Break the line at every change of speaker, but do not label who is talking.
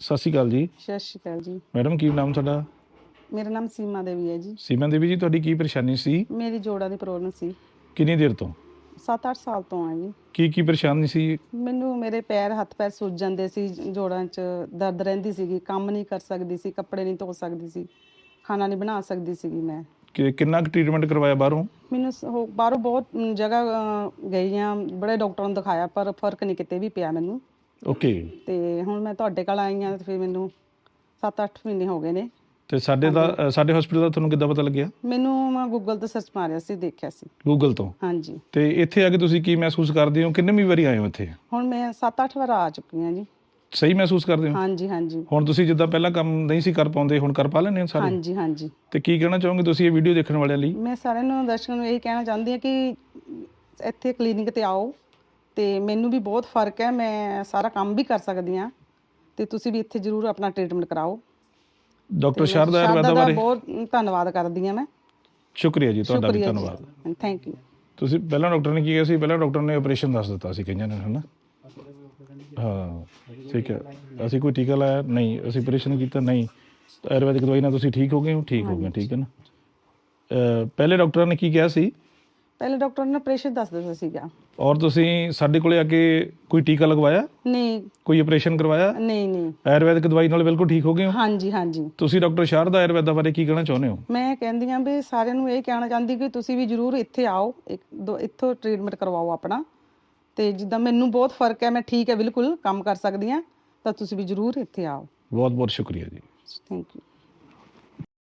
ਸਤਿ ਸ਼੍ਰੀ ਅਕਾਲ ਜੀ।
ਸਤਿ ਸ਼੍ਰੀ ਅਕਾਲ ਜੀ।
ਮੈਡਮ ਕੀ ਨਾਮ ਤੁਹਾਡਾ?
ਮੇਰਾ ਨਾਮ ਸੀਮਾ ਦੇਵੀ ਹੈ ਜੀ।
ਸੀਮਾ ਦੇਵੀ ਜੀ ਤੁਹਾਡੀ ਕੀ ਪਰੇਸ਼ਾਨੀ ਸੀ?
ਮੇਰੀ ਜੋੜਾਂ ਦੀ ਪ੍ਰੋਬਲਮ ਸੀ।
ਕਿੰਨੀ ਦੇਰ ਤੋਂ?
7-8 ਸਾਲ ਤੋਂ ਆ ਜੀ।
ਕੀ ਕੀ ਪਰੇਸ਼ਾਨੀ ਸੀ?
ਮੈਨੂੰ ਮੇਰੇ ਪੈਰ ਹੱਥ ਪੈਰ ਸੁੱਜ ਜਾਂਦੇ ਸੀ ਜੋੜਾਂ 'ਚ ਦਰਦ ਰਹਿੰਦੀ ਸੀਗੀ ਕੰਮ ਨਹੀਂ ਕਰ ਸਕਦੀ ਸੀ ਕੱਪੜੇ ਨਹੀਂ ਧੋ ਸਕਦੀ ਸੀ ਖਾਣਾ ਨਹੀਂ ਬਣਾ ਸਕਦੀ ਸੀਗੀ ਮੈਂ।
ਕਿ ਕਿੰਨਾ ਕੁ ਟ੍ਰੀਟਮੈਂਟ ਕਰਵਾਇਆ ਬਾਹਰੋਂ?
ਮੈਨੂੰ ਸ- ਬਾਹਰੋਂ ਬਹੁਤ ਜਗ੍ਹਾ ਅ, ਗਈ ਆ ਬੜੇ ਡਾਕਟਰਾਂ ਨੂੰ ਦਿਖਾਇਆ ਪਰ ਫ਼ਰਕ ਨਹੀਂ ਕਿਤੇ ਵੀ ਪਿਆ ਮੈਨੂੰ।
ਓਕੇ।
ਤੇ ਹੁਣ ਮੈਂ ਤੁਹਾਡੇ ਕੋਲ ਆਈ ਆ ਫਿਰ ਮੈਨੂੰ 7-8 ਮਹੀਨੇ ਹੋ ਗਏ ਨੇ।
ਤੇ ਸਾਡੇ ਦਾ ਅ, ਸਾਡੇ ਹਸਪੀਟਲ ਦਾ ਤੁਹਾਨੂੰ ਕਿੱਦਾਂ ਪਤਾ ਲੱਗਿਆ?
ਮੈਨੂੰ ਮੈਂ ਗੂਗਲ ਤੇ ਸਰਚ ਮਾਰਿਆ ਸੀ ਦੇਖਿਆ ਸੀ।
ਗੂਗਲ ਤੋਂ?
ਹਾਂਜੀ।
ਤੇ ਇੱਥੇ ਆ ਕੇ ਤੁਸੀਂ ਕੀ ਮਹਿਸੂਸ ਕਰਦੇ ਹੋ? ਕਿੰਨੇ ਵਾਰੀ ਆਏ ਹੋ ਇੱਥੇ?
ਹੁਣ ਮੈਂ 7-8 ਵਾਰ ਆ ਚੁੱਕੀ ਹਾਂ ਜੀ।
ਸਹੀ ਮਹਿਸੂਸ ਕਰਦੇ ਹੋ?
ਹਾਂਜੀ ਹਾਂਜੀ।
ਹੁਣ ਤੁਸੀਂ ਜਿੱਦਾਂ ਪਹਿਲਾਂ ਕੰਮ ਨਹੀਂ ਸੀ ਕਰ ਪਾਉਂਦੇ ਹੁਣ ਕਰ ਪਾ ਲੈਂਦੇ ਹੋ ਸਾਰੇ?
ਹਾਂਜੀ ਹਾਂਜੀ।
ਤੇ ਕੀ ਕਹਿਣਾ ਚਾਹੋਗੇ ਤੁਸੀਂ ਇਹ ਵੀਡੀਓ ਦੇਖਣ ਵਾਲਿਆਂ ਲਈ?
ਮੈਂ ਸਾਰਿਆਂ ਨੂੰ ਦਰਸ਼ਕਾਂ ਨੂੰ ਇਹ ਕਹਿਣਾ ਚਾਹੁੰਦੀ ਹਾਂ ਕਿ ਇੱਥੇ ਕਲੀਨਿਕ ਤੇ ਆਓ। ਤੇ ਮੈਨੂੰ ਵੀ ਬਹੁਤ ਫ਼ਰਕ ਹੈ ਮੈਂ ਸਾਰਾ ਕੰਮ ਵੀ ਕਰ ਸਕਦੀ ਹਾਂ ਤੇ ਤੁਸੀਂ ਵੀ ਇੱਥੇ ਜ਼ਰੂਰ ਆਪਣਾ ਟ੍ਰੀਟਮੈਂਟ ਕਰਾਓ।
ਡਾਕਟਰ ਸ਼ਾਰਦਾ ਆਯੁਰਵੇਦਾ ਬਾਰੇ?
ਬਹੁਤ ਧੰਨਵਾਦ ਕਰਦੀ ਹਾਂ ਮੈਂ।
ਸ਼ੁਕਰੀਆ ਜੀ ਤੁਹਾਡਾ ਵੀ ਧੰਨਵਾਦ।
ਥੈਂਕ ਯੂ
ਤੁਸੀਂ ਪਹਿਲਾਂ ਡਾਕਟਰ ਨੇ ਕੀ ਕਿਹਾ ਸੀ? ਪਹਿਲਾਂ ਡਾਕਟਰ ਨੇ ਆਪਰੇਸ਼ਨ ਦੱਸ ਦਿੱਤਾ ਸੀ ਕਈਆਂ ਨੇ ਹਨਾ? ਹਾਂ ਠੀਕ ਹੈ। ਅਸੀਂ ਕੋਈ ਟੀਕਾ ਲਾਇਆ? ਨਹੀਂ ਅਸੀਂ ਆਪਰੇਸ਼ਨ ਕੀਤਾ ਨਹੀਂ। ਆਯੁਰਵੈਦਿਕ ਦਵਾਈ ਨਾਲ ਤੁਸੀਂ ਠੀਕ ਹੋ ਗਏ ਹੋ? ਠੀਕ ਹੋ ਗਏ ਠੀਕ ਹੈ ਨਾ। ਪਹਿਲੇ ਡਾਕਟਰਾਂ ਨੇ ਕੀ ਕਿਹਾ ਸੀ?
ਪਹਿਲੇ ਡਾਕਟਰ ਨੇ ਆਪਰੇਸ਼ਨ ਦੱਸ ਦਿੱਤਾ ਸੀਗਾ।
ਔਰ ਤੁਸੀਂ ਸਾਡੇ ਕੋਲੇ ਆ ਕੇ ਕੋਈ ਟੀਕਾ ਲਗਵਾਇਆ?
ਨਹੀਂ।
ਕੋਈ ਆਪਰੇਸ਼ਨ ਕਰਵਾਇਆ?
ਨਹੀਂ ਨਹੀਂ।
ਆਯੁਰਵੈਦਿਕ ਦਵਾਈ ਨਾਲ ਬਿਲਕੁਲ ਠੀਕ ਹੋ ਗਏ ਹੋ?
ਹਾਂਜੀ ਹਾਂਜੀ।
ਤੁਸੀਂ ਡਾਕਟਰ ਸ਼ਾਰਦਾ ਆਯੁਰਵੈਦਾ ਬਾਰੇ ਕੀ ਕਹਿਣਾ ਚਾਹੁੰਦੇ ਹੋ?
ਮੈਂ ਕਹਿੰਦੀ ਹਾਂ ਵੀ ਸਾਰਿਆਂ ਨੂੰ ਇਹ ਕਹਿਣਾ ਚਾਹੁੰਦੀ ਕਿ ਤੁਸੀਂ ਵੀ ਜਰੂਰ ਇੱਥੇ ਆਓ ਇੱਕ ਦੋ ਇੱਥੋਂ ਟ੍ਰੀਟਮੈਂਟ ਕਰਵਾਓ ਆਪਣਾ। ਤੇ ਜਿੱਦਾਂ ਮੈਨੂੰ ਬਹੁਤ ਫ਼ਰਕ ਹੈ ਮੈਂ ਠੀਕ ਹੈ ਬਿਲਕੁਲ ਕੰਮ ਕਰ ਸਕਦੀ ਹਾਂ ਤਾਂ ਤੁਸੀਂ ਵੀ ਜਰੂਰ ਇੱਥੇ ਆਓ।
ਬਹੁਤ ਬਹੁਤ ਸ਼ੁਕਰੀਆ ਜੀ।
Thank you